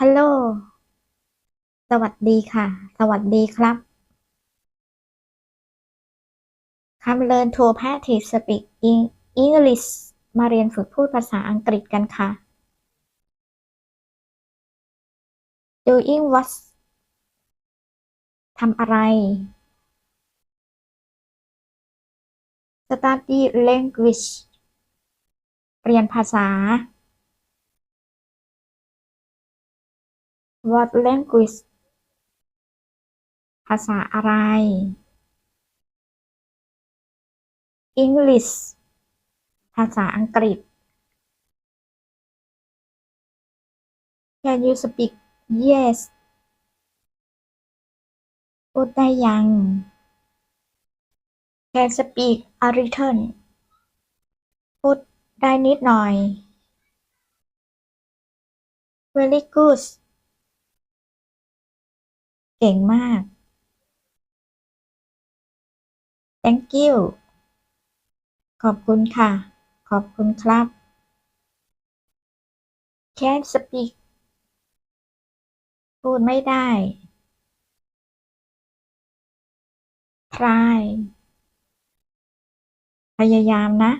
ฮัลโหล สวัสดีค่ะ สวัสดีครับคำ Learn to practice speak in English มาเรียนฝึกพูดภาษาอังกฤษกันค่ะ doing what ทำอะไร study language เรียนภาษา what language ภาษาอะไร English ภาษาอังกฤษ Can you speak yes พูดได้ยัง Can speak a little พูดได้นิดหน่อย Very good เก่งมาก Thank you ขอบคุณค่ะ ขอบคุณครับ Can't speak พูดไม่ได้ try พยายามนะ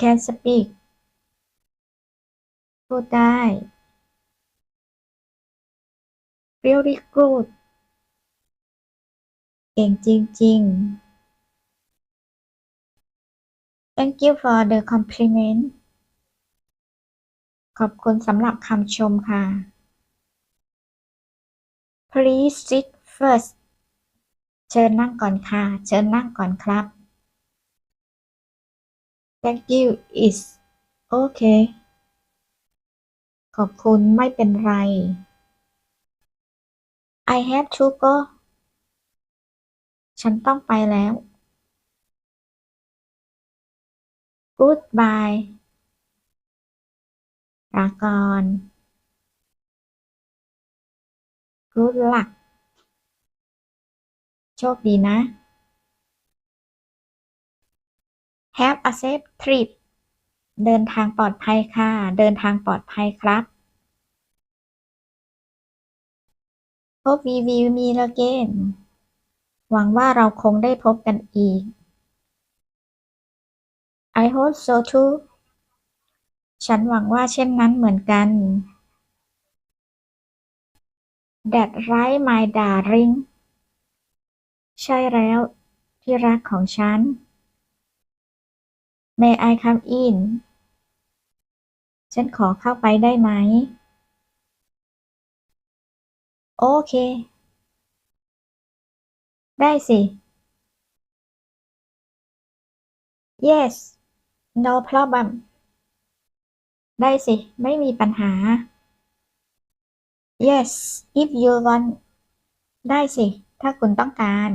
can speak พูดได้ เรียวดิกรูดเก่งจริง ๆ Thank you for the compliment ขอบคุณสำหรับคำชมค่ะ Please sit first เชิญนั่งก่อนค่ะ เชิญนั่งก่อนครับ Thank you is okay ขอบคุณไม่เป็นไร I have to go ฉันต้องไปแล้ว goodbye ลาก่อน good luck โชคดีนะ have a safe trip เดินทางปลอดภัยค่ะ เดินทางปลอดภัยครับ hope we will meet again หวังว่าเราคงได้พบกันอีก I hope so too ฉันหวังว่าเช่นนั้นเหมือนกัน That right my darling ใช่แล้วที่รักของฉัน May I come in ฉันขอเข้าไปได้ไหม โอเค ได้สิ Yes no problem ได้สิ ไม่มีปัญหา Yes if you want ได้สิ ถ้าคุณต้องการ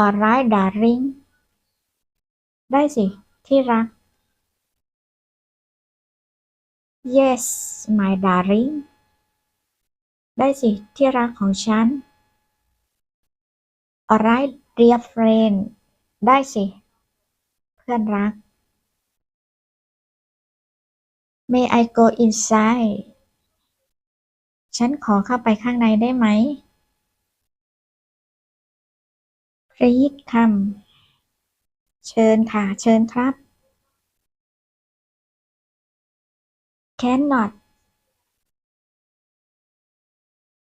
Alright darling ได้สิ ที่รัก Yes my darling ได้สิที่รักของฉัน Alright dear friend ได้สิ เพื่อนรัก May I go inside ฉันขอเข้าไปข้างในได้ไหม Please come เชิญค่ะ เชิญครับ Cannot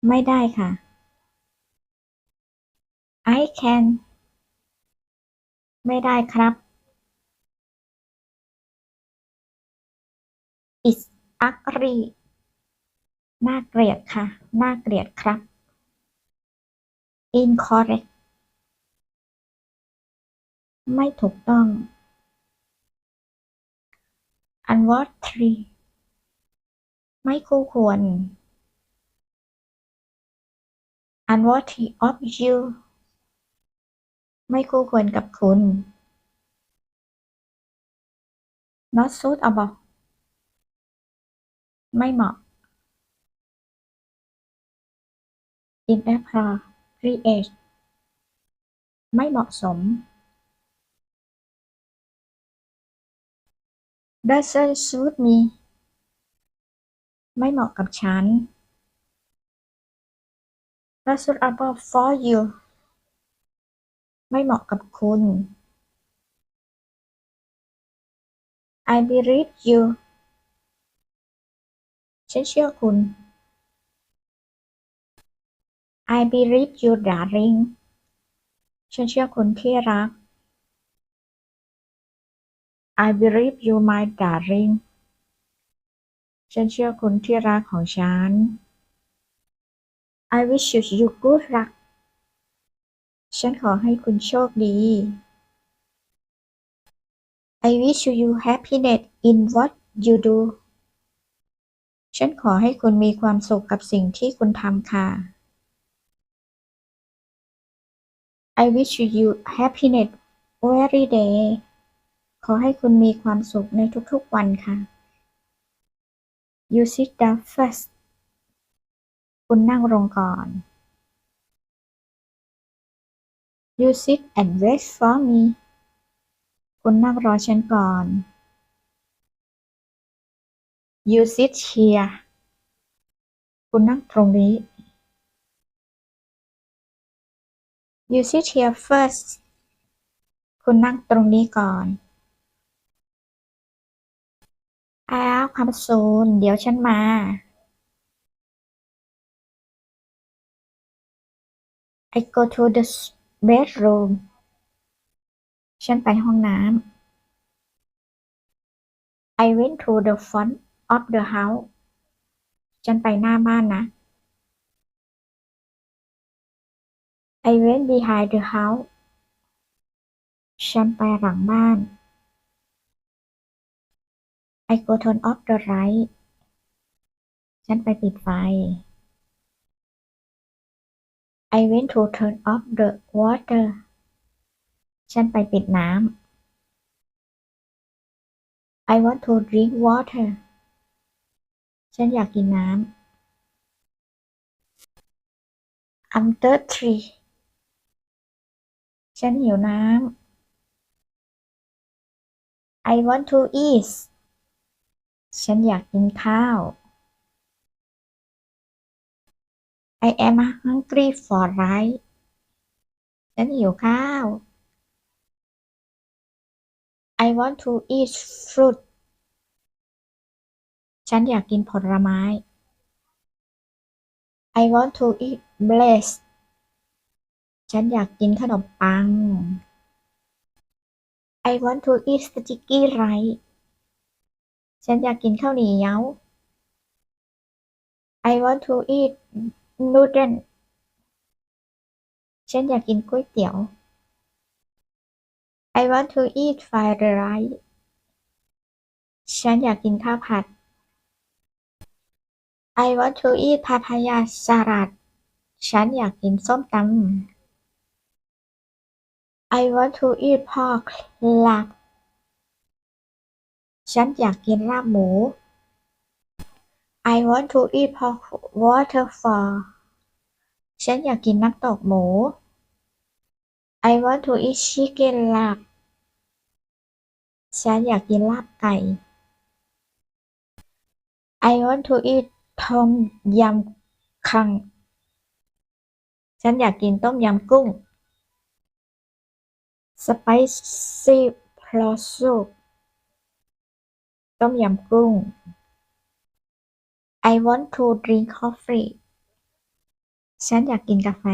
ไม่ได้ค่ะ I can ไม่ได้ครับ It's ugly น่าเกลียดค่ะ น่าเกลียดครับ Incorrect ไม่ถูกต้อง Unworthy ไม่คู่ควร Unworthy of you ไม่คู่ควรกับคุณ Not suitable ไม่เหมาะ Inappropriate ไม่เหมาะสม doesn't suit me ไม่เหมาะกับฉัน not suitable for you ไม่เหมาะกับคุณ I believe you ฉันเชื่อคุณ I believe you darling ฉันเชื่อคุณที่รัก I believe you my darling ฉันเชื่อคุณที่รักของฉัน I wish you you good luck ฉันขอให้คุณโชคดี I wish you happiness in what you do ฉันขอให้คุณมีความสุขกับสิ่งที่คุณทำค่ะ I wish you happiness every day ขอให้คุณมีความสุขในทุกๆวันค่ะ You sit down first คุณนั่งลงก่อน You sit and wait for me คุณนั่งรอฉันก่อน You sit here คุณนั่งตรงนี้ You sit here first คุณนั่งตรงนี้ก่อน I'll come soon เดี๋ยวฉันมา I go to the bedroom ฉันไปห้องน้ำ I went to the front of the house ฉันไปหน้าบ้านนะ I went behind the house ฉันไปหลังบ้าน I go turn off the light ฉันไปปิดไฟ I went to turn off the water ฉันไปปิดน้ำ I want to drink water ฉันอยากกินน้ำ I'm thirsty ฉันหิวน้ำ I want to eat ฉันอยากกินข้าว I am hungry for rice ฉันหิวข้าว I want to eat fruit ฉันอยากกินผลไม้ I want to eat bread ฉันอยากกินขนมปัง I want to eat sticky rice ฉันอยากกินข้าวเหนียว I want to eat noodle ฉันอยากกินก๋วยเตี๋ยว I want to eat fried rice ฉันอยากกินข้าวผัด I want to eat papaya salad ฉันอยากกินส้มตำ I want to eat pork ลาบ ฉันอยากกินลาบหมู I want to eat pork waterfall ฉันอยากกินน้ำตกหมู I want to eat chicken ลาบ ฉันอยากกินลาบไก่ I want to eat ต้มยำคัง ฉันอยากกินต้มยำกุ้ง Spicy prawn soup ต้มยำกุ้ง I want to drink coffee ฉันอยากกินกาแฟ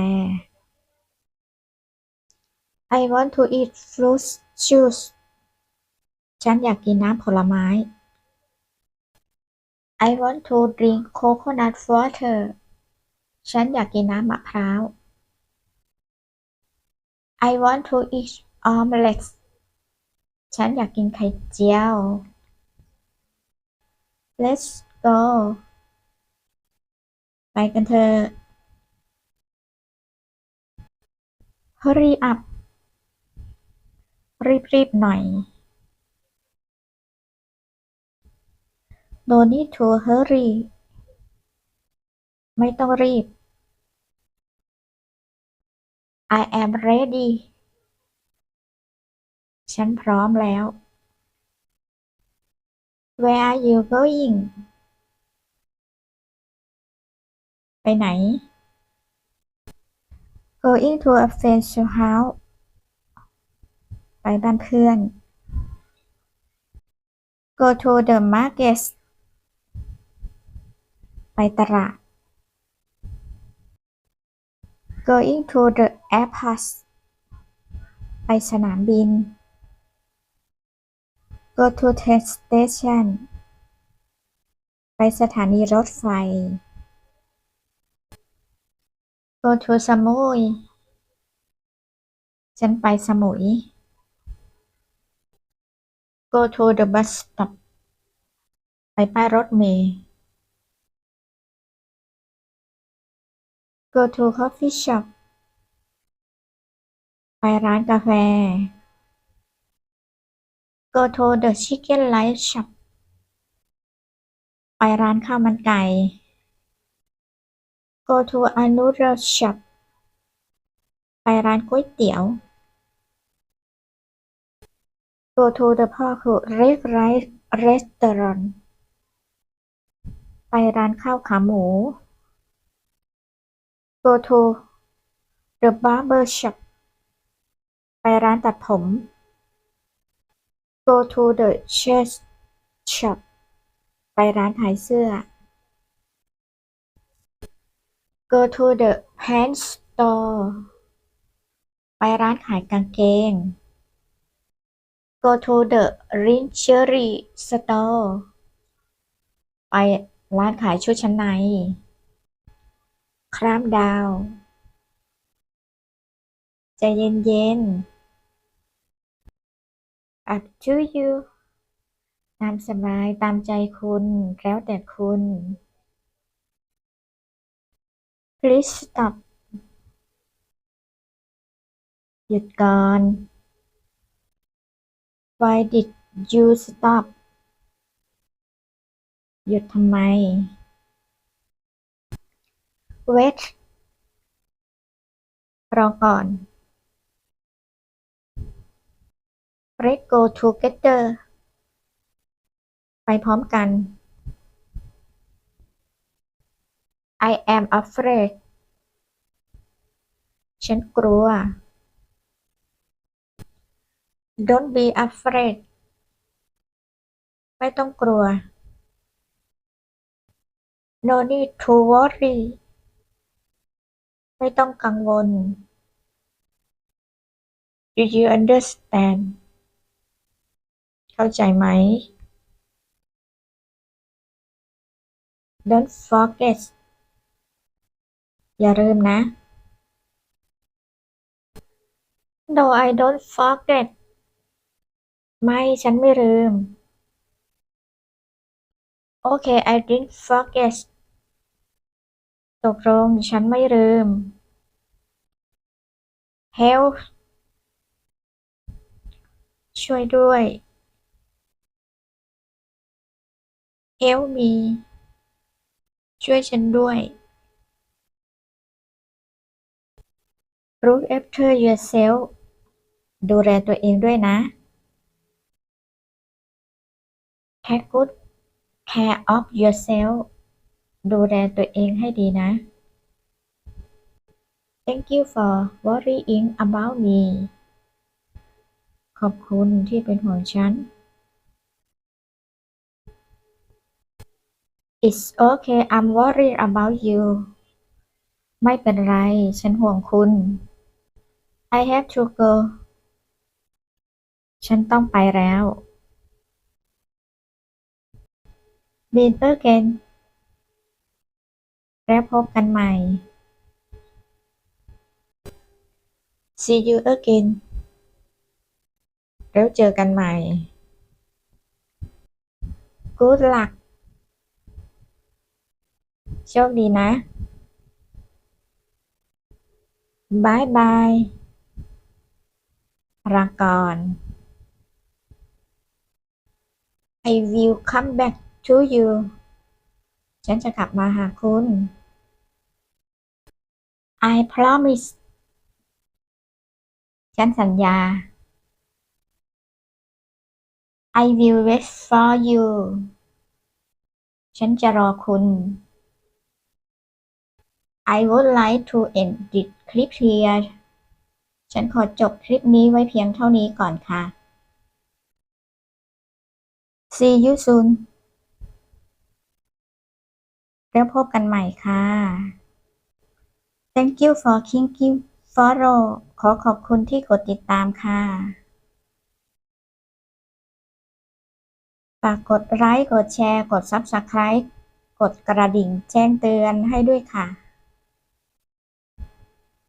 I want to eat fruit juice ฉันอยากกินน้ำผลไม้ I want to drink coconut water ฉันอยากกินน้ำมะพร้าว I want to eat omelette ฉันอยากกินไข่เจียว Let's go ไปกันเถอะ Hurry up รีบๆหน่อย No need to hurry ไม่ต้องรีบ I am ready ฉันพร้อมแล้ว Where are you going ไปไหน Going to a friend's house ไปบ้านเพื่อน Go to the market ไปตลาด Going to the airport ไปสนามบิน Go to train station ไปสถานีรถไฟ Go to สมุย ฉันไปสมุย Go to the bus stop ไปป้ายรถเมล์ Go to coffee shop ไปร้านกาแฟ Go to the chicken rice shop ไปร้านข้าวมันไก่ Go to a noodle shop ไปร้านก๋วยเตี๋ยว Go to the pork rice restaurant ไปร้านข้าวขาหมู Go to the barber shop ไปร้านตัดผม Go to the shirt shop ไปร้านขายเสื้อ Go to the pants store ไปร้านขายกางเกง Go to the lingerie store ไปร้านขายชุดชั้นใน Calm down ใจเย็นๆ Up to you ตามสบายตามใจคุณ แล้วแต่คุณ Please stop หยุดก่อน Why did you stop หยุดทำไม Wait รอก่อน Let's go together ไปพร้อมกัน I am afraid ฉันกลัว Don't be afraid ไม่ต้องกลัว No need to worry ไม่ต้องกังวล Do you understand เข้าใจไหม Don't forget อย่าลืมนะ No I don't forget ไม่ฉันไม่ลืม Okay I didn't forget ตกลงฉันไม่ลืม Help ช่วยด้วย Help me ช่วยฉันด้วย Look after yourself ดูแลตัวเองด้วยนะ Take good care of yourself ดูแลตัวเองให้ดีนะ Thank you for worrying about me ขอบคุณที่เป็นห่วงฉัน It's okay I'm worried about you ไม่เป็นไร ฉันห่วงคุณ I have to go ฉันต้องไปแล้ว Meet again แล้วพบกันใหม่ See you again แล้วเจอกันใหม่ Good luck โชคดีนะบายบายลาก่อน I will come back to you ฉันจะกลับมาหาคุณ I promise ฉันสัญญา I will wait for you ฉันจะรอคุณ I would like to end this clip here ฉันขอจบคลิปนี้ไว้เพียงเท่านี้ก่อนค่ะ See you soon แล้วพบกันใหม่ค่ะ Thank you for clicking follow ขอขอบคุณที่กดติดตามค่ะ ฝากกดไลค์ กดแชร์ กด Subscribe กดกระดิ่งแจ้งเตือนให้ด้วยค่ะ